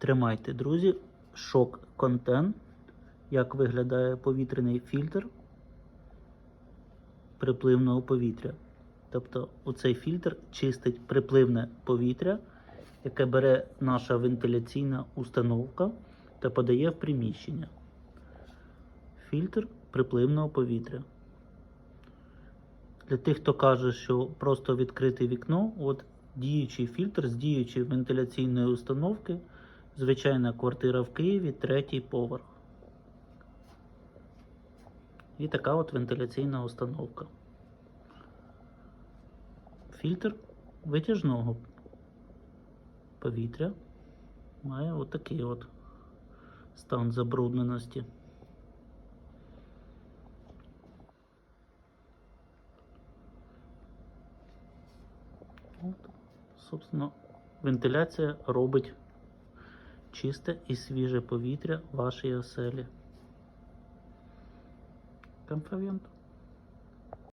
Тримайте, друзі, шок контент, як виглядає повітряний фільтр припливного повітря. Тобто оцей фільтр чистить припливне повітря, яке бере наша вентиляційна установка та подає в приміщення. Фільтр припливного повітря. Для тих, хто каже, що просто відкрити вікно, от діючий фільтр з діючої вентиляційної установки, звичайна квартира в Києві, третій поверх. І така от вентиляційна установка. Фільтр витяжного повітря має отакий от стан забрудненості. От, собственно, вентиляція робить чисте і свіже повітря в вашій оселі. Конфавент.